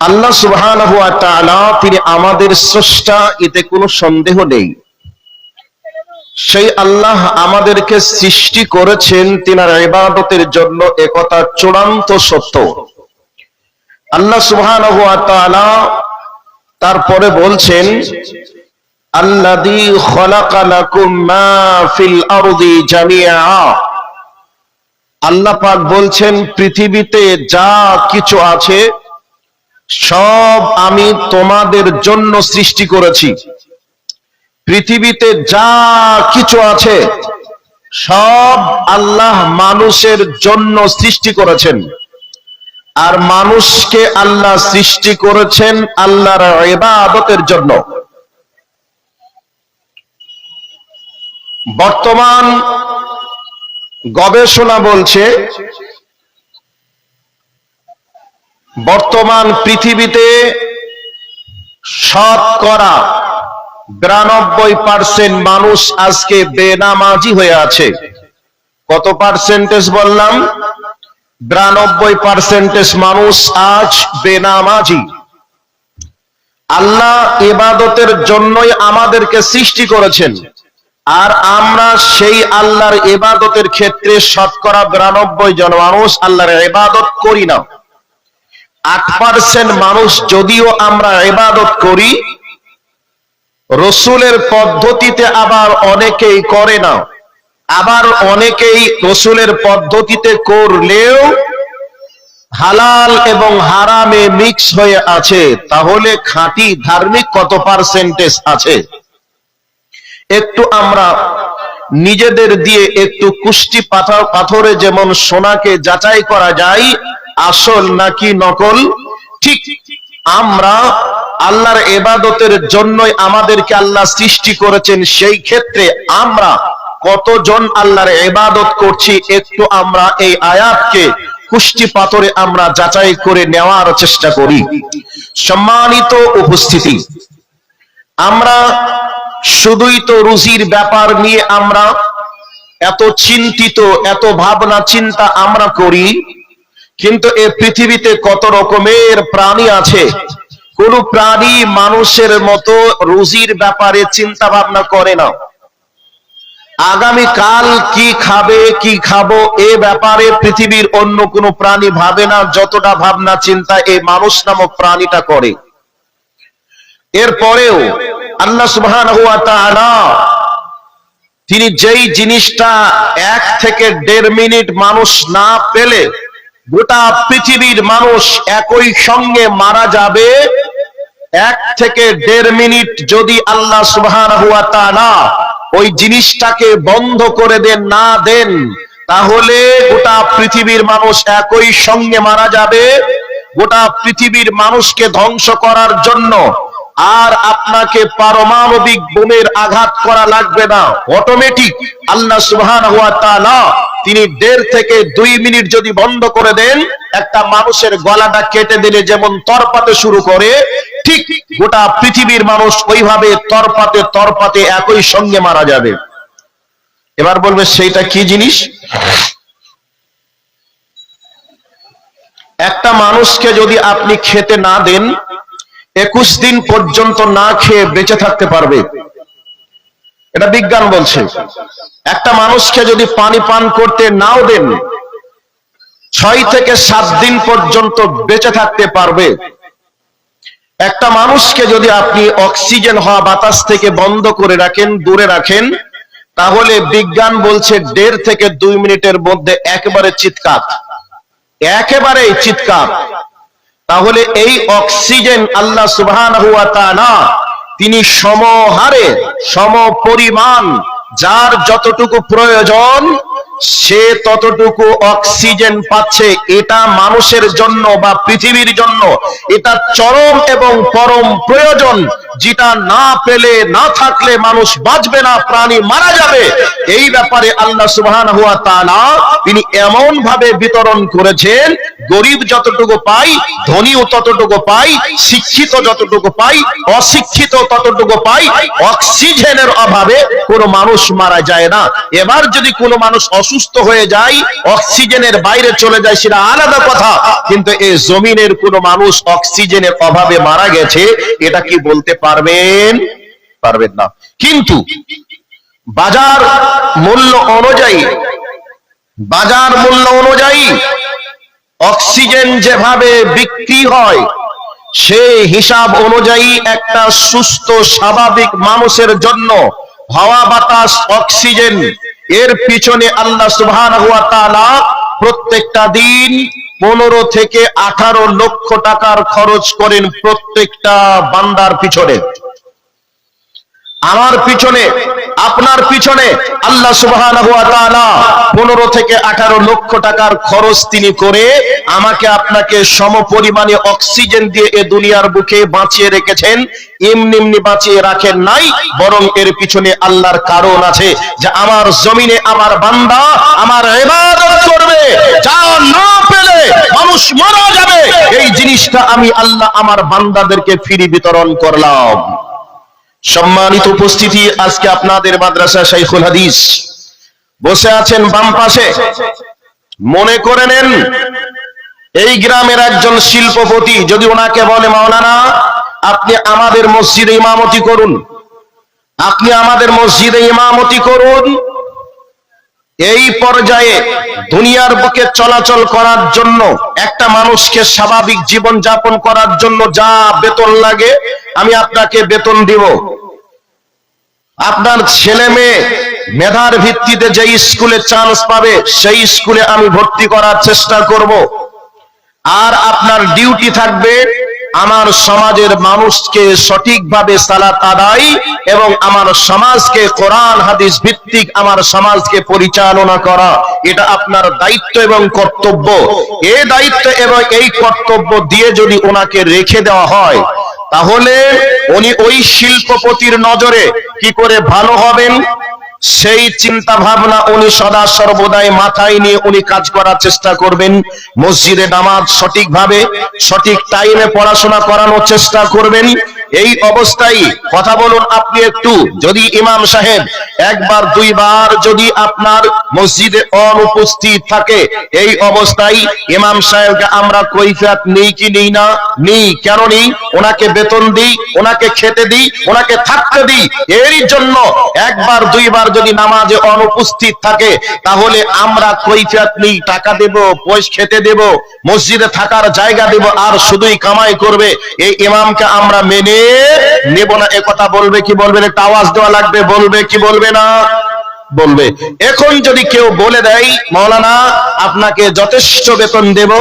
আল্লাহ তাআলা তিনি আমাদের স্রষ্টা, এতে কোনো সন্দেহ নেই। সেই আল্লাহ আমাদেরকে সৃষ্টি করেছেন তিনার ইবাদতের জন্য একথা চূড়ান্ত সত্য। আল্লাহ তাআলা তারপরে বলছেন আল্লাহ পাক বলছেন, পৃথিবীতে যা কিছু আছে সব আমি তোমাদের জন্য সৃষ্টি করেছি। পৃথিবীতে যা কিছু আছে, সব আল্লাহ মানুষের জন্য সৃষ্টি করেছেন। আর মানুষকে আল্লাহ সৃষ্টি করেছেন আল্লাহর ইবাদতের জন্য। বর্তমান গবেষণা বলছে বর্তমান পৃথিবীতে শতকরা বিরানব্বই পার্সেন্ট মানুষ আজকে বেনামাজি হয়ে আছে। কত পার্সেন্টেজ বললাম? বিরানব্বই পার্সেন্টেজ মানুষ আজ বেনামাজি। আল্লাহ ইবাদতের জন্যই আমাদেরকে সৃষ্টি করেছেন। আর আমরা সেই আল্লাহর ইবাদতের ক্ষেত্রে শতকরা বিরানব্বই জন মানুষ আল্লাহর ইবাদত করি না। আট পার্সেন্ট মানুষ যদিও আমরা ইবাদত করি, রসুলের পদ্ধতিতে আবার অনেকেই করে না। আবার অনেকেই রসুলের পদ্ধতিতে করলেও হালাল এবং হারামে মিক্স হয়ে আছে। তাহলে খাঁটি ধার্মিক কত পার্সেন্টেজ আছে? একটু আমরা নিজেদের দিয়ে একটু কুষ্টি পাথরে যেমন সোনাকে যাচাই করা যায় আসল নাকি নকল? ঠিক, আমরা আল্লাহর এবাদতের জন্যই আমাদেরকে আল্লাহ সৃষ্টি করেছেন, সেই ক্ষেত্রে আমরা কতজন আল্লাহর এবাদত করছি, একটু আমরা এই আয়াতকে কুষ্টি পাথরে আমরা যাচাই করে নেওয়ার চেষ্টা করি। সম্মানিত উপস্থিতি, আমরা শুধুই তো রুজির ব্যাপার নিয়ে আমরা এত চিন্তিত, এত ভাবনা চিন্তা আমরা করি কিন্তু এ পৃথিবীতে কত রকমের প্রাণী আছে? কোন প্রাণী মানুষের মতো রুজির ব্যাপারে চিন্তা ভাবনা করে না। আগামী কাল কি খাবে, কি খাব, এ ব্যাপারে পৃথিবীর অন্য কোনো প্রাণী ভাবে না, যতটা ভাবনা চিন্তা এই মানুষ নামক প্রাণীটা করে। এরপরেও আল্লাহ সুবহানাহু ওয়া তাআলা তিনি যেই জিনিসটা এক থেকে দেড় মিনিট মানুষ না পেলে গোটা পৃথিবীর মানুষ একই সঙ্গে মারা যাবে। এক থেকে দেড় মিনিট যদি আল্লাহ সুবহানাহু ওয়া তাআলা ওই জিনিসটাকে বন্ধ করে দেন, না দেন, তাহলে গোটা পৃথিবীর মানুষ একই সঙ্গে মারা যাবে। গোটা পৃথিবীর মানুষকে ধ্বংস করার জন্য আর আপনাকে পারমাণবিক বোমের আঘাত করা লাগবে না। অটোমেটিক আল্লাহ সুবহানাহু ওয়া তাআলা তিনি দেড় থেকে দুই মিনিট যদি বন্ধ করে দেন, একটা মানুষের গলাটা কেটে দিলে যেমন তরপাতে শুরু করে, ঠিক গোটা পৃথিবীর মানুষ ওইভাবে তরপাতে তরপাতে একই সঙ্গে মারা যাবে। এবার বলবে, সেইটা কি জিনিস? একটা মানুষকে যদি আপনি খেতে না দেন একুশ দিন পর্যন্ত না খেয়ে বেঁচে থাকতে পারবে। এটা বিজ্ঞান বলছে। একটা মানুষকে যদি পানি পান করতে নাও দেন, ছয় থেকে সাত দিন পর্যন্ত বেঁচে থাকতে পারবে। একটা মানুষকে যদি আপনি অক্সিজেন হওয়া বাতাস থেকে বন্ধ করে রাখেন, দূরে রাখেন, তাহলে বিজ্ঞান বলছে দেড় থেকে দুই মিনিটের মধ্যে একেবারে চিৎকার। একেবারে চিৎকার। তাহলে এই অক্সিজেন আল্লাহ সুবহান তিনি সমহারে সম পরিমাণ যার যতটুকু প্রয়োজন সে ততটুকু অক্সিজেন পাচ্ছে। এটা মানুষের জন্য বা পৃথিবীর জন্য। এটা চরম এবং পরম প্রয়োজন। যেটা না পেলে, না থাকলে মানুষ বাঁচবে না, প্রাণী মারা যাবে। এই ব্যাপারে আল্লাহ সুবহান হুয়া তাআলা তিনি এমন ভাবে বিতরণ করেছেন, গরিব যতটুকু পাই, ধনীও ততটুকু পাই, শিক্ষিত যতটুকু পাই, অশিক্ষিত ততটুকু পাই, অক্সিজেনের অভাবে কোনো মানুষ মারা যায় না। এবার যদি কোনো মানুষ অসুস্থ হয়ে যায়, অক্সিজেনের বাইরে চলে যায় সেটা আলাদা কথা। কিন্তু এই জমিনের কোনো মানুষ অক্সিজেনের অভাবে মারা গেছে, এটা কি বলতে পারবেন? পারবেন না। কিন্তু বাজার মূল্য অনুযায়ী, বাজার মূল্য অনুযায়ী অক্সিজেন যেভাবে বিক্রি হয় সেই হিসাব অনুযায়ী একটা সুস্থ, স্বাভাবিক মানুষের জন্য হাওয়া বাতাস, অক্সিজেন এর পিছনে আল্লাহ সুবহান হুয়া তালা প্রত্যেকটা দিন পনেরো থেকে আঠারো লক্ষ টাকার খরচ করেন প্রত্যেকটা বান্দার পিছনে। আমার পিছনে, আপনার পিছনে আল্লাহ তাআলা 15 থেকে 18 লক্ষ টাকার খরচ তিনি করে আমাকে আপনাকে সম পরিমাণে অক্সিজেন দিয়ে এ দুনিয়ার বুকে বাঁচিয়ে রেখেছেন। এমনি বাঁচিয়ে রাখেন নাই, বরং এর পিছনে আল্লাহর কারণ আছে যে আমার জমিনে আমার বান্দা আমার করবে, যা না পেলে মানুষ মারা যাবে। এই জিনিসটা আমি আল্লাহ আমার বান্দাদেরকে ফিরি বিতরণ করলাম। সম্মানিত উপস্থিতি, আজকে আপনাদের মাদ্রাসা শাইখুল হাদিস। বসে আছেন বাম পাশে। মনে করে নেন, এই গ্রামের একজন শিল্পপতি, যদি ওনাকে বলে, মাওলানা, আপনি আমাদের মসজিদে ইমামতি করুন। আপনি আমাদের মসজিদে ইমামতি করুন। এই পর্যায়ে দুনিয়ার বুকে চলাচল করার জন্য, একটা মানুষকে স্বাভাবিক জীবন যাপন করার জন্য যা বেতন লাগে, আমি আপনাকে বেতন দিব। আপনার ছেলে মেয়ে মেধার ভিত্তিতে যে স্কুলে চান্স পাবে, সেই স্কুলে আমি ভর্তি করার চেষ্টা করব। আর আপনার ডিউটি থাকবে আমার সমাজের মানুষকে সঠিকভাবে সালাত আদায় এবং আমার সমাজকে কোরআন, হাদিস ভিত্তিক আমার সমাজকে পরিচালনা করা, এটা আপনার দায়িত্ব এবং কর্তব্য। এই দায়িত্ব এবং এই কর্তব্য দিয়ে যদি ওনাকে রেখে দেওয়া হয়, তাহলে উনি ওই শিল্পপতির নজরে কি করে ভালো হবেন? সেই চিন্তা ভাবনা উনি সদা সর্বদাই মাথায় নিয়ে উনি কাজ করার চেষ্টা করবেন। মসজিদে নামাজ সঠিকভাবে, সঠিক টাইমে পড়াশোনা করানোর চেষ্টা করবেন। এই অবস্থায় কথা বলুন আপনি একটু, যদি ইমাম সাহেব একবার, দুইবার যদি আপনার মসজিদে অনুপস্থিত থাকে, এই অবস্থায় ইমাম সাহেবকে আমরা কৈফিয়ত নেই কি নেই না? নেই। কেন নেই? ওনাকে বেতন দিই, ওনাকে খেতে দিই, ওনাকে থাকতে দিই। এরই জন্য একবার, দুইবার যদি নামাজে অনুপস্থিত থাকে, তাহলে আমরা কৈফিয়াত নেই, টাকা দেব, পয়সা খেতে দেব, মসজিদে থাকার জায়গা দেব, আর শুধুই কামাই করবে। এই ইমামকে আমরা মেনে নেব না, এ কথা বলবে কি বলবে? একটা আওয়াজ দেওয়া লাগবে, বলবে কি বলবে না বলবে। এখন যদি কেউ বলে দেয় মৌলানা আপনাকে যথেষ্ট বেতন দেব,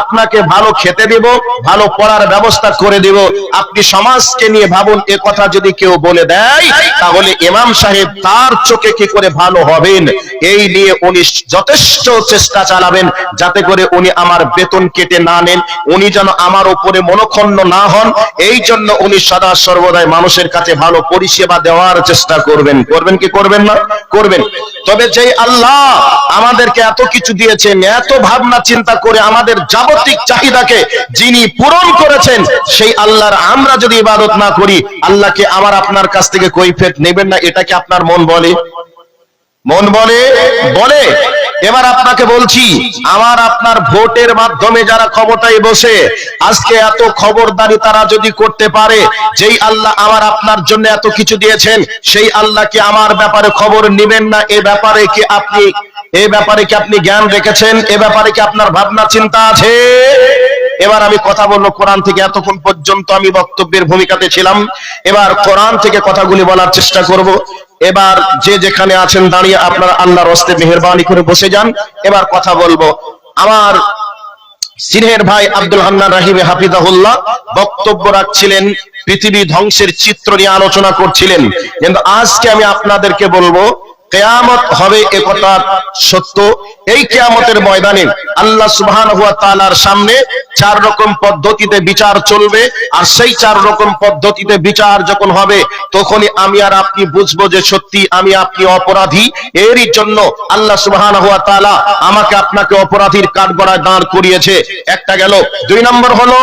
আপনাকে ভালো খেতে দেব, ভালো পড়ার ব্যবস্থা করে দেব, আপনি সমাজকে নিয়ে ভাবুন, এ কথা যদি কেউ বলে দেয়, তাহলে ইমাম সাহেব তার চোখে কি করে ভালো হবেন? এই নিয়ে উনি যথেষ্ট চেষ্টা চালাবেন, যাতে করে উনি আমার বেতন কেটে না নেন, উনি যেন আমার উপরে মনক্ষণ্ণ না হন, এই জন্য উনি সদা সর্বদাই মানুষের কাছে ভালো পরিষেবা দেওয়ার চেষ্টা করবেন। করবেন কি করবেন না? করবেন তবে যেই আল্লাহ আমাদেরকে এত কিছু দিয়েছেন, এত ভাবনা চিন্তা করে আমাদের যাবতিক চাহিদাকে যিনি পূরণ করেছেন, সেই আল্লাহর আমরা যদি ইবাদত না করি, আল্লাহকে আমার আপনার কাছ থেকে কৈফেত নেবেন না এটাকে আপনার মন বলে? মন বলে? বলে। এবার আপনাকে বলছি, আমার আপনার ভোটের মাধ্যমে যারা ক্ষমতায় বসে, আজকে এত খবরদারি তারা যদি করতে পারে, যেই আল্লাহ আমার আপনার জন্য এত কিছু দিয়েছেন, সেই আল্লাহ কি আমার ব্যাপারে খবর নিবেন না? এ ব্যাপারে কি আপনি, এ ব্যাপারে কি আপনি জ্ঞান রেখেছেন? এ ব্যাপারে কি আপনার ভাবনা, চিন্তা আছে? এবার আমি কথা বলব কোরআন থেকে, এতক্ষণ পর্যন্ত আমি বক্তব্যের ভূমিকাতে ছিলাম। এবার কোরআন থেকে কথাগুলি বলার চেষ্টা করব। এবার যে যেখানে আছেন দাঁড়িয়ে আপনারা আল্লাহর হস্তে মেহরবানি করে বসে যান। এবার কথা বলব, আমার সিনহের ভাই আব্দুল হান্নান রাহিম হাফিজাহুল্লাহ বক্তব্য রাখছিলেন, পৃথিবী ধ্বংসের চিত্র নিয়ে আলোচনা করছিলেন। কিন্তু আজকে আমি আপনাদেরকে বলব কেয়ামত হবে একথা সত্য। এই কেয়ামতের ময়দানে আল্লাহ সুবহান হুয়া তাআলার সামনে চার রকম পদ্ধতিতে বিচার চলবে, আর সেই চার রকম পদ্ধতিতে বিচার যখন হবে, তখনই আমি আর আপনি বুঝব যে সত্যি আমি আপনি অপরাধী। এরই জন্য আল্লাহ সুবহান হুয়া তাআলা আমাকে আপনাকে অপরাধীর কাঠগড়ায় দাঁড় করিয়েছে। একটা গেল, দুই নম্বর হলো,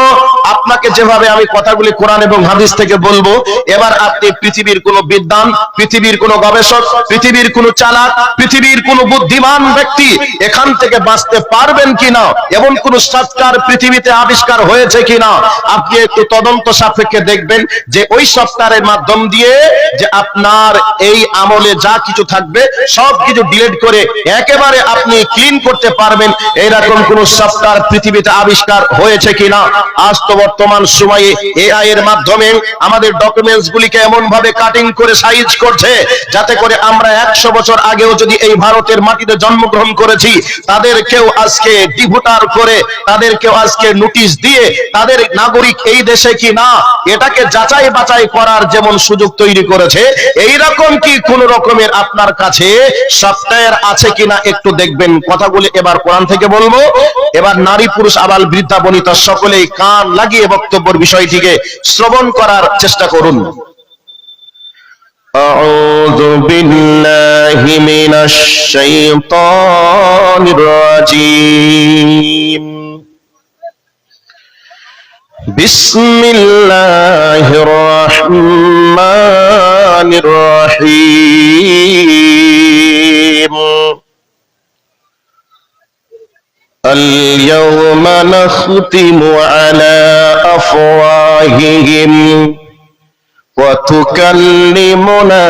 আপনাকে যেভাবে আমি কথাগুলি কোরআন এবং হাদিস থেকে বলব, এবার আপনি পৃথিবীর কোন বিদ্বান, পৃথিবীর কোন গবেষক, পৃথিবীর কোন চালাক, পৃথিবীর কোন বুদ্ধিমান ব্যক্তি এখান থেকে বাঁচতে পারবেন কিনা, এমন কোন সফটওয়্যার পৃথিবীতে আবিষ্কার হয়েছে কিনা, আপনি একটু তদন্ত সাপেক্ষে দেখবেন যে ওই সফটওয়্যারের মাধ্যম দিয়ে যে আপনার এই আমলে যা কিছু থাকবে, সব কিছু ডিলিট করে একেবারে আপনি ক্লিন করতে পারবেন, এরকম কোন সফটওয়্যার পৃথিবীতে আবিষ্কার হয়েছে কিনা। আজ তো বর্তমান সময়ে এআই এর মাধ্যমে আমাদের ডকুমেন্টস গুলিকে এমন ভাবে কাটিং করে সাইজ করছে, যাতে করে আমরা একশো বছর আগেও যদি এই ভারতের মাটিতে জন্মগ্রহণ করেছি তাদেরকেও আজকে ডিভোটার করে তাদেরকেও আজকে নোটিশ দিয়ে, তাদের নাগরিক এই দেশে কি না, এটাকে যাচাই বাছাই করার যেমন সুযোগ তৈরি করেছে এই রকম কি কোন রকমের আপনার কাছে সফটওয়্যার আছে কিনা একটু দেখবেন। কথাগুলি এবার কোরআন থেকে বলব। এবার নারী পুরুষ আবাল বৃদ্ধা বনিতা সকলেই কান লাগিয়ে বক্তব্যের বিষয়টিকে শ্রবণ করার চেষ্টা করুন। أعوذ بالله من الشيطان الرجيم. بسم الله الرحمن الرحيم. اليوم نختم على أفواههم. وتكلمنا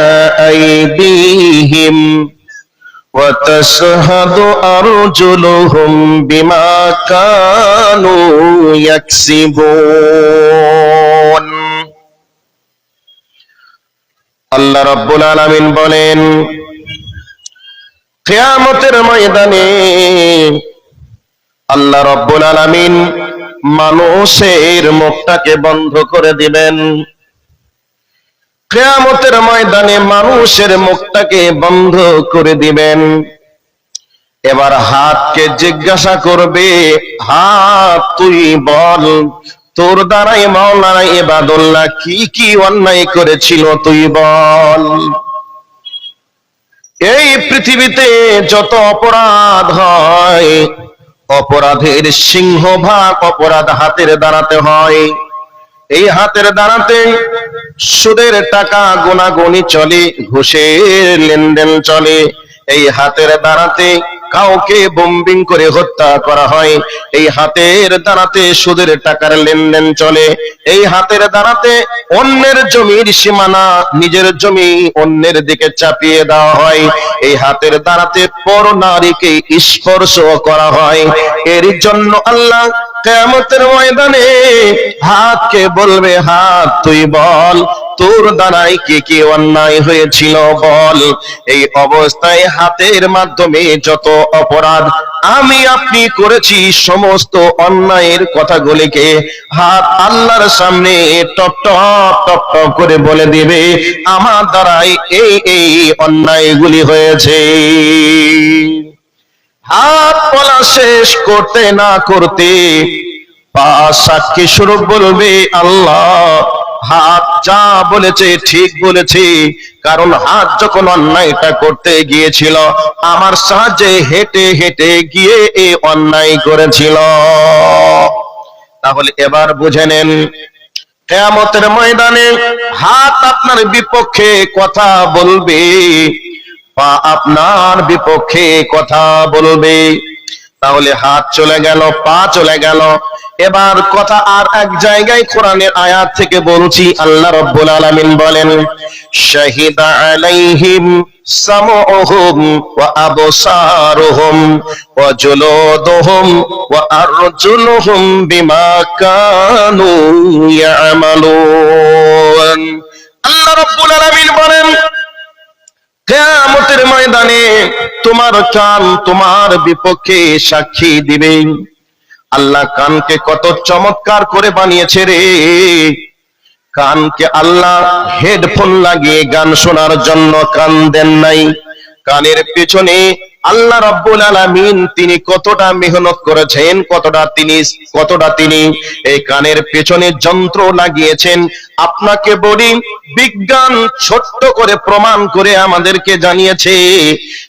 أيديهم وتشهد أرجلهم بما كانوا يكسبون আল্লাহ রাব্বুল আলামিন বলেন কিয়ামতের ময়দানে আল্লাহ রাব্বুল আলামিন মানুষের মুখটাকে বন্ধ করে দিবেন কেয়ামতের ময়দানে মানুষের মুখটাকে বন্ধ করে দিবেন। এবার হাতকে জিজ্ঞাসা করবে, হাত তুই বল, তোর দ্বারাই মাওলানা এবাদুল্লাহ কি কি অন্যায় করেছিল তুই বল? এই পৃথিবীতে যত অপরাধ হয়, অপরাধের সিংহভাগ অপরাধ হাতের দাঁড়াতে হয়। এই হাতের দাঁড়াতে সুদের টাকা গোনাগুনি চলে, ঘুষের লেনদেন চলে। এই হাতের দাঁড়াতে কাউকে বোম্বিং করে হত্যা করা হয়। এই হাতের দাঁড়াতে সুদের টাকার লেনদেন চলে। এই হাতের দাঁড়াতে অন্যের জমির সীমানা নিজের জমি অন্যের দিকে চাপিয়ে দেওয়া হয়। এই হাতের দাঁড়াতে পর নারীকে স্পর্শ করা হয়। এর জন্য আল্লাহ কেমতের ময়দানে হাতকে বলবে, হাত তুই বল, তোর দ্বারাই কে কি অন্যায় হয়েছিল বল? এই অবস্থায় হাতের মাধ্যমে যত অপরাধ আমি আপনি করেছি, সমস্ত অন্যায়ের কথাগুলিকে হাত আল্লাহর সামনে টপ টপ টপ টপ করে বলে দিবে, আমার দ্বারাই এই এই অন্যায়গুলি হয়েছে। হাত শেষ করতে না করতে সাক্ষী স্বরূপ বলবে, আল্লাহ, হাত যা বলেছে ঠিক বলেছে। কারণ হাত যখন অন্যায়টা করতে গিয়েছিল, আমার সাহায্যে হেঁটে হেঁটে গিয়ে এ অন্যায় করেছিল। তাহলে এবার বুঝে নেন, কেয়ামতের ময়দানে হাত আপনার বিপক্ষে কথা বলবে। পা আপনার বিপক্ষে কথা বলবে। তাহলে হাত চলে গেল, পা চলে গেল। এবার কথা আর এক জায়গায় কোরআনের আয়াত থেকে বলছি, আল্লাহ রব্বুল আলামিন বলেন, শাহিদা আলাইহিম সামউহুম ওয়া আবসারুহুম ওয়া জুলুদুহুম ওয়া আরজুলুহুম বিমা কানু ইয়ামালুন। আল্লাহ রব্বুল আলামিন বলেন কেয়ামতের ময়দানে তোমার কান তোমার বিপক্ষে সাক্ষী দিবে। আল্লাহ কানকে কত চমৎকার করে বানিয়েছে রে। কানকে আল্লাহ হেডফোন লাগিয়ে গান শোনার জন্য কান দেন নাই। কানের পেছনে আল্লাহ রাব্বুল আলামিন তিনি কতটা মেহনত করেছেন, কতটা তিনি কতটা তিনি এই কানের পেছনে যন্ত্র লাগিয়েছেন, আপনাকে বলি, বিজ্ঞান ছোট্ট করে প্রমাণ করে আমাদেরকে জানিয়েছে।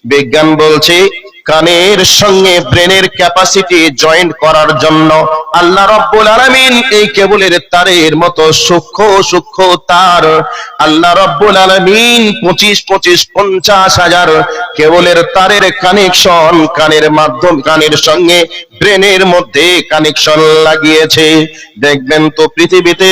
বিজ্ঞান বলছে কানের সঙ্গে ব্রেনের ক্যাপাসিটি জয়েন্ট করার জন্য আল্লাহ রব্বুল আলামিন এই কেবলের তারের মতো সূক্ষ্ম সূক্ষ্ম তার আল্লাহ রব্বুল আলামিন পঁচিশ পঁচিশ পঞ্চাশ হাজার কেবলের তারের কানেকশন কানের মাধ্যম কানের সঙ্গে ব্রেনের মধ্যে কানেকশন লাগিয়েছে। দেখবেন তো পৃথিবীতে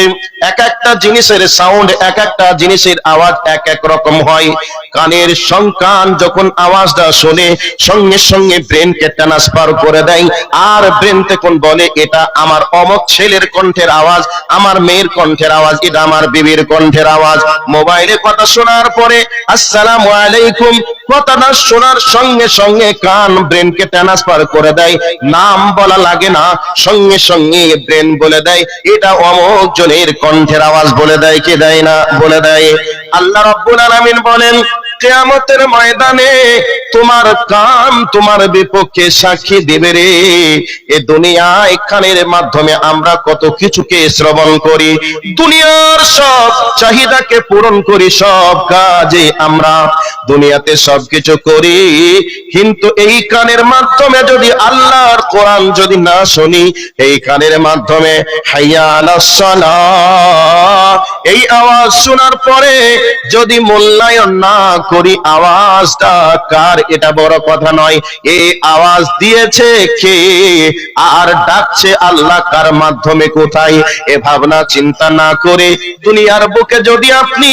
এক একটা জিনিসের সাউন্ড এক একটা জিনিসের আওয়াজ এক এক রকম হয়। কানের সংকান যখন আওয়াজটা শোনে, সঙ্গে সঙ্গে ব্রেনকে ট্রান্সফার করে দেয়। আর ব্রেন তখন বলে, এটা আমার অমক ছেলের কণ্ঠের আওয়াজ, আমার মেয়ের কণ্ঠের আওয়াজ, এটা আমার বিবির কণ্ঠের আওয়াজ। মোবাইলে কথা শোনার পরে, আসসালামু আলাইকুম। কথাটা শোনার সঙ্গে সঙ্গে কান ব্রেনকে ট্রান্সফার করে দেয়। নাম বলা লাগে না, সঙ্গে সঙ্গে ব্রেন বলে দেয়। এটা অমক জনের কণ্ঠের আওয়াজ বলে দেয়, কে দেয় না? বলে দেয়। আল্লাহ রাব্বুল আলামিন বলেন কেয়ামতের ময়দানে তোমার কান তোমার বিপক্ষে সাক্ষী দেবে রে। এ দুনিয়ায় কানের মাধ্যমে আমরা কত কিছুকে শ্রবণ করি। দুনিয়ার সব চাহিদাকে পূরণ করি, সব কাজে আমরা দুনিয়াতে সবকিছু করি। কিন্তু এই কানের মাধ্যমে যদি আল্লাহর কোরআন যদি না শুনি, এই কানের মাধ্যমে হাইয়া এই আওয়াজ শোনার পরে যদি মূল্যায়ন না করি আওয়াজটা, কার এটা বড় কথা নয়। এই আওয়াজ দিয়েছে কে? আর ডাকছে আল্লাহ, কার মাধ্যমে, কোথায়? এ ভাবনা, চিন্তা না করে দুনিয়ার বুকে যদি আপনি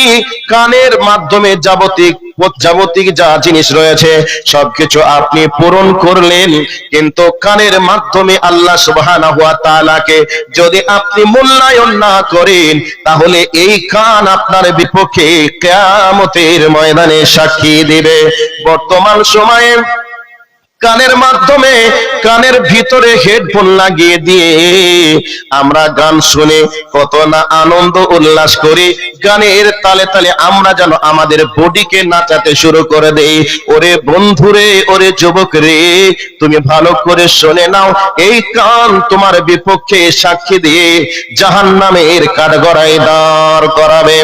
কানের মাধ্যমে যাবতিক যাবতিক যা জিনিস রয়েছে, সবকিছু আপনি পূরণ করলেন। কিন্তু কানের মাধ্যমে আল্লাহ সুবহানাহু ওয়া তাআলাকে যদি আপনি মূল্যায়ন না করেন, তাহলে এই কান আপনার বিপক্ষে কিয়ামতের ময়দানে সাক্ষী দিবে। বর্তমান সময়ে কানের মাধ্যমে কানের ভিতরে হেডফোন লাগিয়ে দিয়ে আমরা গান শুনে কত না আনন্দ উল্লাস করি। গানের তালে তালে আমরা যেন আমাদের বডিকে নাচাতে শুরু করে দেই। ওরে বন্ধুরে, ওরে যুবক রে তুমি ভালো করে শুনে নাও। এই কান তোমার বিপক্ষে সাক্ষী দিয়ে জাহান্নামের কাঠগড়ায় দাঁড় করাবে।